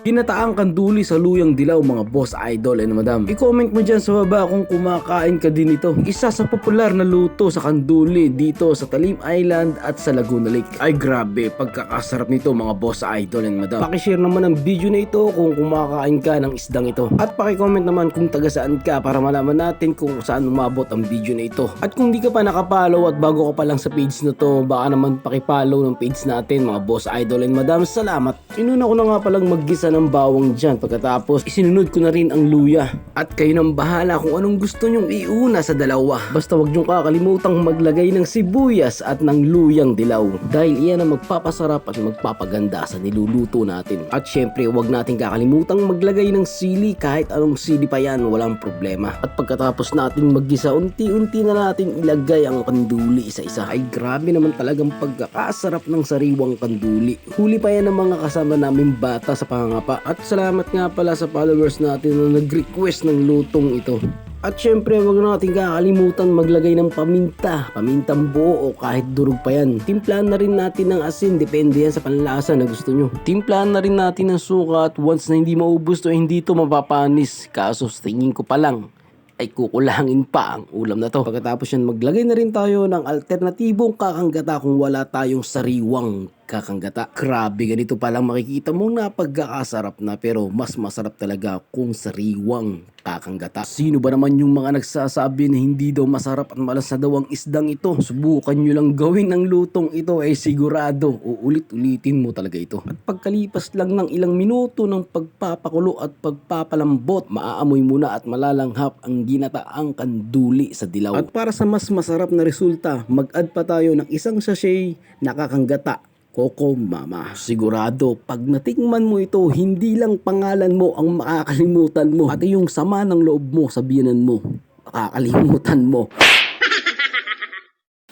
Ginataang kanduli sa luyang dilaw mga boss idol and madam. I-comment mo dyan sa baba kung kumakain ka din ito. Isa sa popular na luto sa kanduli dito sa Talim Island at sa Laguna Lake. Ay grabe, pagkakasarap nito mga boss idol and madam. Pakishare naman ang video na ito kung kumakain ka ng isdang ito. At pakicomment naman kung taga saan ka para malaman natin kung saan umabot ang video na ito. At kung di ka pa nakapollow at bago ka pa lang sa page na to, baka naman pakipollow ng page natin mga boss idol and madam. Salamat. Inuna ko na nga palang maggisa ng bawang dyan pagkatapos isinunod ko na rin ang luya. At kayo nang bahala kung anong gusto nyong iuna sa dalawa. Basta wag nyong kakalimutang maglagay ng sibuyas at ng luyang dilaw. Dahil iyan ang magpapasarap at magpapaganda sa niluluto natin. At syempre wag natin kakalimutang maglagay ng sili kahit anong sili pa yan walang problema. At pagkatapos natin maggisa unti-unti na natin ilagay ang kanduli isa-isa. Ay grabe naman talagang pagkakasarap ng sariwang kanduli. Huli pa yan ng mga kasama namin bata sa pangangapa. At salamat nga pala sa followers natin na nag-request ng lutong ito. At syempre, wag natin kakalimutan maglagay ng paminta, pamintang buo o kahit durog pa yan. Timplahan na rin natin ng asin, depende yan sa panlasa na gusto nyo. Timplahan na rin natin ng suka at once na hindi maubos to, hindi to mapapanis. Kaso sa tingin ko pa lang, ay kukulangin pa ang ulam na to. Pagkatapos yan, maglagay na rin tayo ng alternatibong kakanggata kung wala tayong sariwang kakanggata. Grabe, ganito palang makikita mo na pagkakasarap na pero mas masarap talaga kung sariwang kakanggata. Sino ba naman yung mga nagsasabi na hindi daw masarap at malasa daw ang isdang ito? Subukan nyo lang gawin ang lutong ito ay sigurado. Uulit-ulitin mo talaga ito. At pagkalipas lang ng ilang minuto ng pagpapakulo at pagpapalambot, maaamoy mo na at malalanghap ang ginataang kanduli sa dilaw. At para sa mas masarap na resulta, mag-add pa tayo ng isang sachet na kakanggata Coco Mama. Sigurado, pag natikman mo ito, hindi lang pangalan mo ang makakalimutan mo, pati yung sama ng loob mo sa biyanan mo, makakalimutan mo.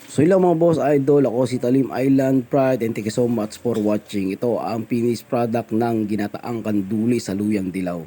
So yun lang mga boss idol, ako si Talim Island Pride and thank you so much for watching. Ito ang finished product ng ginataang kanduli sa luyang dilaw.